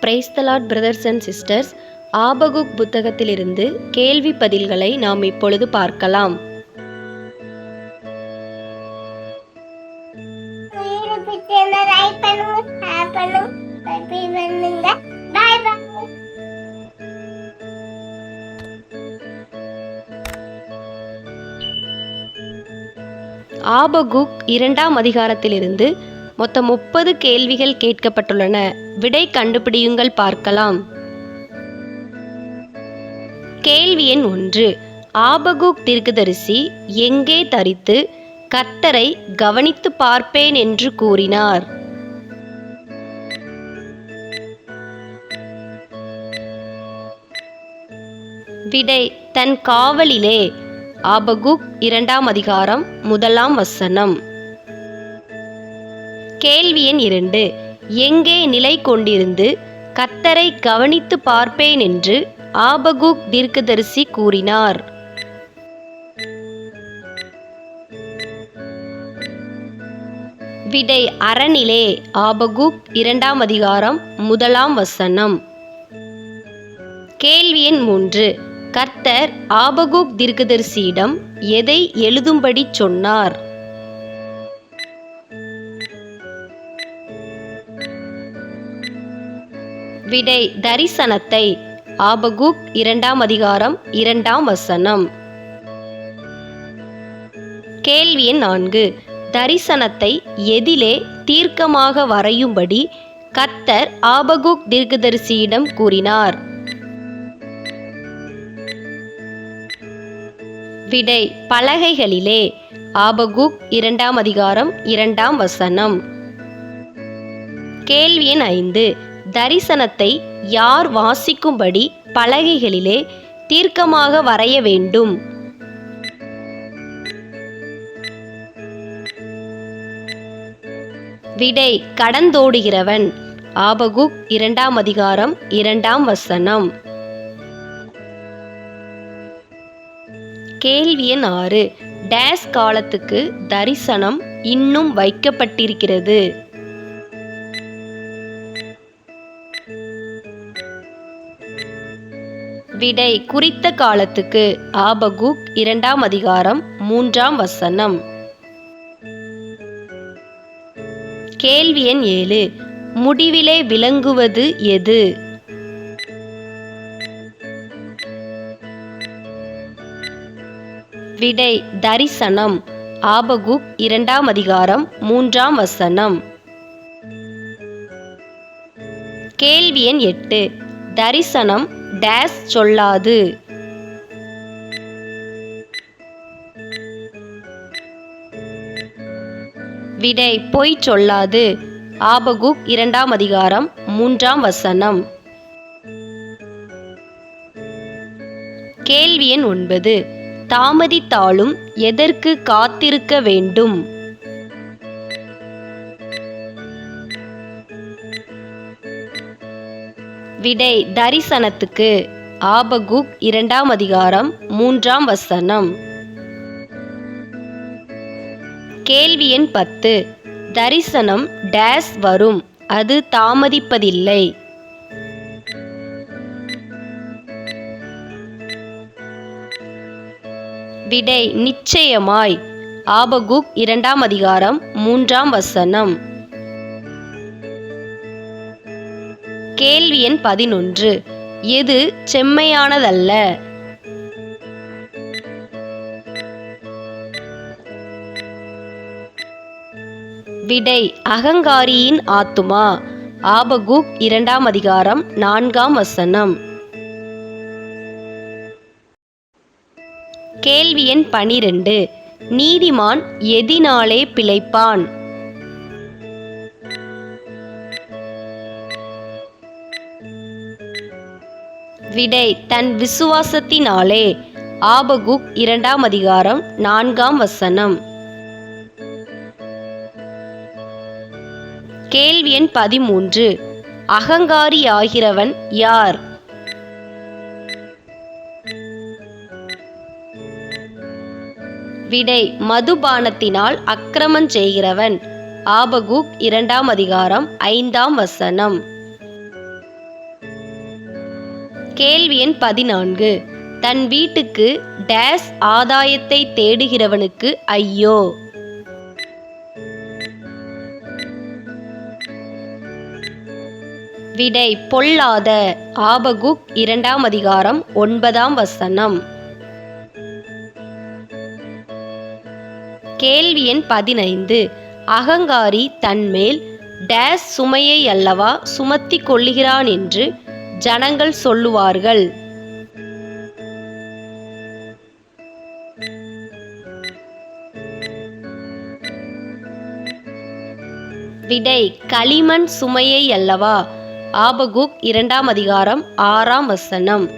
Praise the Lord brothers and sisters Habakkuk புத்தகத்திலிருந்து கேள்வி பதில்களை நாம் இப்பொழுது பார்க்கலாம். ஆபகுக் இரண்டாம் அதிகாரத்திலிருந்து மொத்தம் முப்பது கேள்விகள் கேட்கப்பட்டுள்ளன. விடை கண்டுபிடியுங்கள் பார்க்கலாம். கேள்வி எண் ஒன்று. ஆபகுக் தீர்க்கதரிசி எங்கே தரித்து கர்த்தரை கவனித்து பார்ப்பேன் என்று கூறினார். விடை தன் காவலிலே. ஆபகுக் இரண்டாம் அதிகாரம் முதலாம் வசனம். கேள்வி எண் இரண்டு. எங்கே நிலை கொண்டிருந்து கத்தரை கவனித்து பார்ப்பேன் என்று ஆபகுக் தீர்க்கதரிசி கூறினார். விடை அறநிலே ஆபகுக் இரண்டாம் அதிகாரம் முதலாம் வசனம். கேள்வி எண் மூன்று. கர்த்தர் ஆபகுக் தீர்க்கதரிசியிடம் எதை எழுதும்படி சொன்னார்? விடை தரிசனத்தை ஆபகுக் இரண்டாம் அதிகாரம் இரண்டாம் வசனம். கேள்வி எண் நான்கு. தரிசனத்தை எதிலே தீர்க்கமாக வரையும்படி கத்தர் ஆபகுக் தீர்க்கதரிசியிடம் கூறினார். விடை பலகைகளிலே ஆபகுக் இரண்டாம் அதிகாரம் இரண்டாம் வசனம். கேள்வி எண் ஐந்து. தரிசனத்தை யார் வாசிக்கும்படி பலகைகளிலே தீர்க்கமாக வரைய வேண்டும். விடை கடந்தோடுகிறவன். ஆபகுக் இரண்டாம் அதிகாரம் இரண்டாம் வசனம். கேள்வி எண் ஆறு. டேஸ் காலத்துக்கு தரிசனம் இன்னும் வைக்கப்பட்டிருக்கிறது. விடை குறித்த காலத்துக்கு ஆபகுக் இரண்டாம் அதிகாரம் மூன்றாம் வசனம். கேள்வி எண் ஏழு. முடிவிலே விளங்குவது எது? விடை தரிசனம். ஆபகுக் இரண்டாம் அதிகாரம் மூன்றாம் வசனம். கேள்வி எண் எட்டு. தரிசனம் டேஸ் சொல்லாது. விடை பொய் சொல்லாது. ஆபகுக் இரண்டாம் அதிகாரம் மூன்றாம் வசனம். கேள்வி எண் ஒன்பது. தாமதித்தாலும் எதற்கு காத்திருக்க வேண்டும்? விடை தரிசனத்துக்கு ஆபகுக் இரண்டாம் அதிகாரம் மூன்றாம் வசனம். கேள்வி எண் பத்து. தரிசனம் டேஸ் வரும். அது தாமதிப்பதில்லை. விடை நிச்சயமாய். ஆபகுக் இரண்டாம் அதிகாரம் மூன்றாம் வசனம். கேள்வி எண் பதினொன்று. எது செம்மையானதல்ல? விடை அகங்காரியின் ஆத்துமா. ஆபகுக் இரண்டாம் அதிகாரம் நான்காம் வசனம். கேள்வி எண் பனிரெண்டு. நீதிமான் எதினாலே பிழைப்பான். விடை தன் விசுவாசத்தினாலே. ஆபகுக் இரண்டாம் அதிகாரம் நான்காம் வசனம். கேள்வி எண் பதிமூன்று. அகங்காரியாகிறவன் யார்? விடை மதுபானத்தினால் அக்கிரமம் செய்கிறவன். ஆபகுக் இரண்டாம் அதிகாரம் ஐந்தாம் வசனம். கேள்வி எண் பதினான்கு. தன் வீட்டுக்கு டேஸ் ஆதாயத்தை தேடுகிறவனுக்கு ஐயோ. விடை பொல்லாத ஆபகுக் இரண்டாம் அதிகாரம் ஒன்பதாம் வசனம். கேள்வி எண் பதினைந்து. அகங்காரி தன்மேல் டேஸ் சுமையை அல்லவா சுமத்தி கொள்ளுகிறான் என்று ஜனங்கள் சொல்லுவார்கள். விடை களிமண் சுமையை அல்லவா? ஆபகுக் இரண்டாம் அதிகாரம் ஆறாம் வசனம்.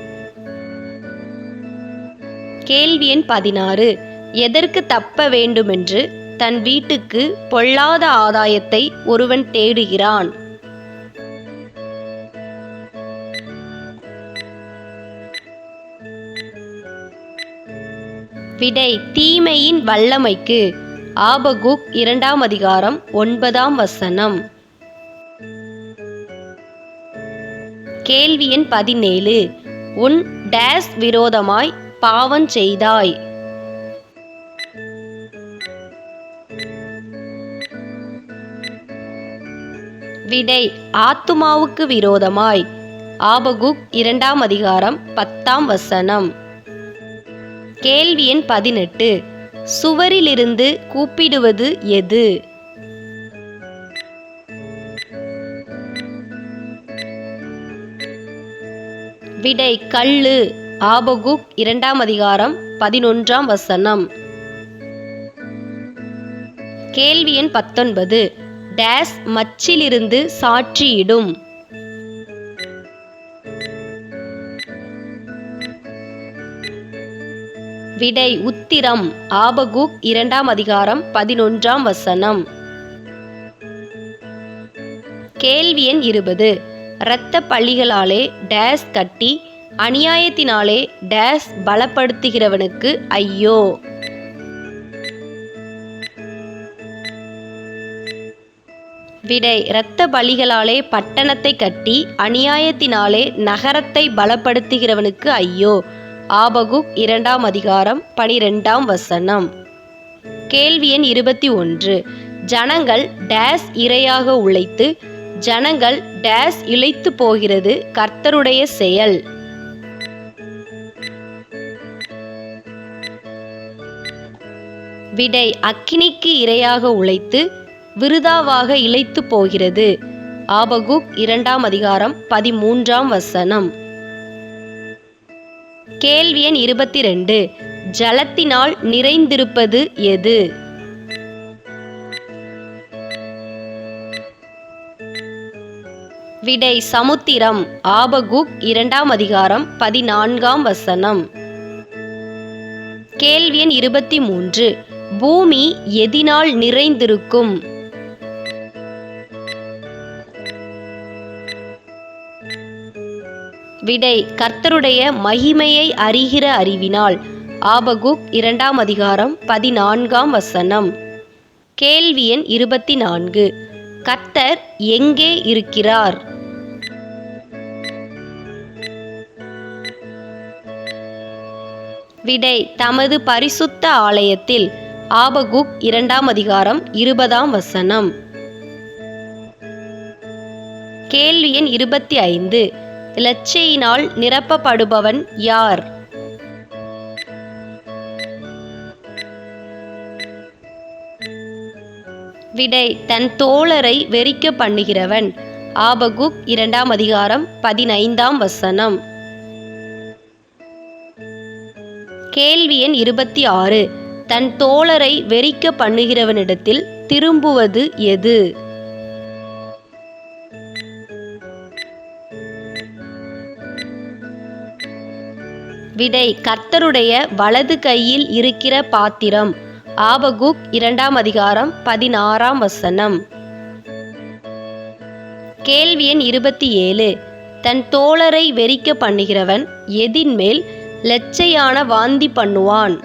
கேள்வி எண் பதினாறு. எதற்கு தப்ப வேண்டுமென்று தன் வீட்டுக்கு பொல்லாத ஆதாயத்தை ஒருவன் தேடுகிறான். விடை தீமையின் வல்லமைக்கு. ஆபகுக் இரண்டாம் அதிகாரம் ஒன்பதாம் வசனம். கேள்வி எண் பதினேழு. உன் டேஸ் விரோதமாய் பாவம் செய்தாய். விடை ஆத்துமாவுக்கு விரோதமாய். ஆபகுக் இரண்டாம் அதிகாரம் பத்தாம் வசனம். கேள்வி எண் பதினெட்டு. சுவரிலிருந்து கூப்பிடுவது எது? விடை கள்ளு. ஆபகுக் இரண்டாம் அதிகாரம் பதினொன்றாம் வசனம். கேள்வி எண் பத்தொன்பது. டேஸ் மச்சிலிருந்து சாட்சியிடும் விடை உத்திரம். ஆபகுக் இரண்டாம் அதிகாரம் பதினொன்றாம் வசனம். கேள்வி எண் இருபது. இரத்த பள்ளிகளாலே டேஸ் கட்டி அநியாயத்தினாலே டேஸ் பலப்படுத்துகிறவனுக்கு ஐயோ. விடை இரத்த பலிகளாலே பட்டணத்தை கட்டி அநியாயத்தினாலே நகரத்தை பலப்படுத்துகிறவனுக்கு ஐயோ. ஆபகுக் இரண்டாம் அதிகாரம் பனிரெண்டாம் வசனம். கேள்வி எண் இருபத்தி ஒன்று. ஜனங்கள் டேஸ் இரையாக உழைத்து ஜனங்கள் டேஸ் இழைத்து போகிறது கர்த்தருடைய செயல். விடை அக்கினிக்கு இரையாக உழைத்து விருதாவாக இழைத்து போகிறது. ஆபகுக் இரண்டாம் அதிகாரம் பதிமூன்றாம் வசனம். கேள்வி எண் இருபத்தி ரெண்டு ஜலத்தினால் நிறைந்திருப்பது எது? விடை சமுத்திரம். ஆபகுக் இரண்டாம் அதிகாரம் பதினான்காம் வசனம். கேள்வி எண் இருபத்தி மூன்று பூமி எதினால் நிறைந்திருக்கும்? விடை கர்த்தருடைய மகிமையை அறிகிற அறிவினால். ஆபகுக் இரண்டாம் அதிகாரம் பதினான்காம் வசனம். கேள்வி எண் இருபத்தி நான்கு கர்த்தர் எங்கே இருக்கிறார்? விடை தமது பரிசுத்த ஆலயத்தில். ஆபகுக் இரண்டாம் அதிகாரம் இருபதாம் வசனம். கேள்வி எண் இருபத்தி ஐந்து. இலச்சையினால் நிரப்பப்படுபவன் யார்? விடை தன் தோழரை வெறிக்க பண்ணுகிறவன். ஆபகுக் இரண்டாம் அதிகாரம் பதினைந்தாம் வசனம். கேள்வி எண் இருபத்தி ஆறு. தன் தோழரை வெறிக்க பண்ணுகிறவனிடத்தில் திரும்புவது எது? விடை கர்த்தருடைய வலது கையில் இருக்கிற பாத்திரம். ஆபகுக் இரண்டாம் அதிகாரம் பதினாறாம் வசனம். கேள்வி எண் இருபத்தி ஏழு. தன் தோழரை வெறிக்க பண்ணுகிறவன் எதின்மேல் லெச்சையான வாந்தி பண்ணுவான்?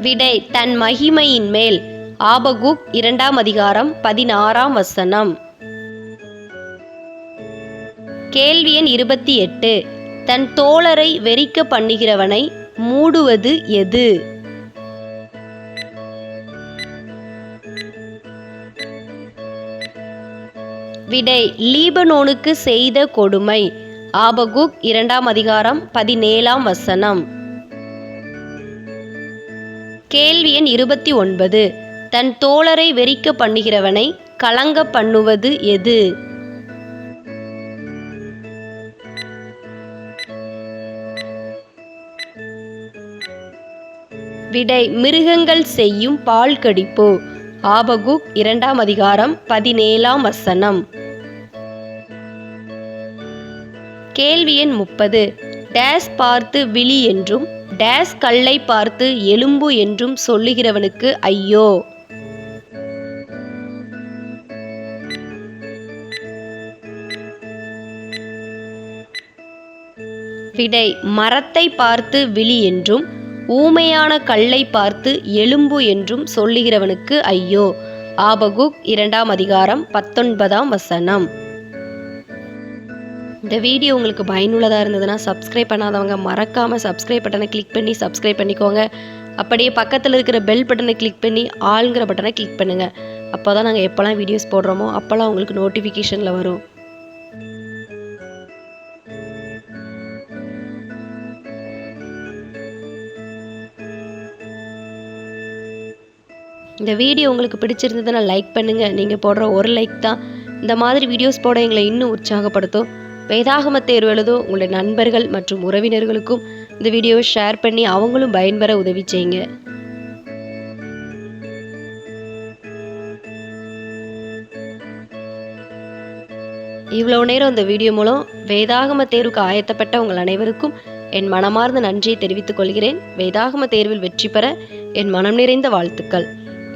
விடை தன் மகிமையின் மேல் ஆபகுக் இரண்டாம் அதிகாரம் பதினாறாம் வசனம். கேள்வி எண் இருபத்தி எட்டு. தன் தோழரை வெறிக்க பண்ணுகிறவனை மூடுவது எது? விடை லீபனோனுக்கு செய்த கொடுமை. ஆபகுக் இரண்டாம் அதிகாரம் பதினேழாம் வசனம். கேள்வி எண் இருபத்தி ஒன்பது. தன் தோழரை வெறிக்க பண்ணுகிறவனை கலங்க பண்ணுவது எது? விடை மிருகங்கள் செய்யும் பால் கடிப்பு? ஆபகுக் இரண்டாம் அதிகாரம் பதினேழாம் வசனம். கேள்வி எண் முப்பது. டேஸ் பார்த்து விழி என்றும் டேஸ் கல்லை பார்த்து எலும்பு என்றும் சொல்லுகிறவனுக்கு ஐயோ! விடை மரத்தை பார்த்து விழி என்றும் ஊமையான கல்லை பார்த்து எலும்பு என்றும் சொல்லுகிறவனுக்கு ஐயோ. ஆபகுக் இரண்டாம் அதிகாரம் பத்தொன்பதாம் வசனம். இந்த வீடியோ உங்களுக்கு பயனுள்ளதாக இருந்ததுன்னா சப்ஸ்கிரைப் பண்ணாதவங்க மறக்காமல் சப்ஸ்கிரைப் பட்டனை கிளிக் பண்ணி சப்ஸ்கிரைப் பண்ணிக்கோங்க. அப்படியே பக்கத்தில் இருக்கிற பெல் பட்டனை கிளிக் பண்ணி ஆளுங்கிற பட்டனை கிளிக் பண்ணுங்கள் அப்போ தான் நாங்கள் எப்போல்லாம் வீடியோஸ் போடுறோமோ அப்போல்லாம் உங்களுக்கு நோட்டிஃபிகேஷனில் வரும். இந்த வீடியோ உங்களுக்கு பிடிச்சிருந்ததுன்னா லைக் பண்ணுங்கள் நீங்கள் போடுற ஒரு லைக் தான் இந்த மாதிரி வீடியோஸ் போட எங்களை இன்னும் உற்சாகப்படுத்தும். வேதாகம தேர்வு எழுதும் உங்களுடைய நண்பர்கள் மற்றும் உறவினர்களுக்கும் இந்த வீடியோவை ஷேர் பண்ணி அவங்களும் பயன்பெற உதவி செய்யுங்க. இவ்வளோ நேரம் இந்த வீடியோ மூலம் வேதாகம தேர்வுக்கு ஆயத்தப்பட்ட உங்கள் அனைவருக்கும் என் மனமார்ந்த நன்றியை தெரிவித்துக் கொள்கிறேன். வேதாகம தேர்வில் வெற்றி பெற என் மனம் நிறைந்த வாழ்த்துக்கள்.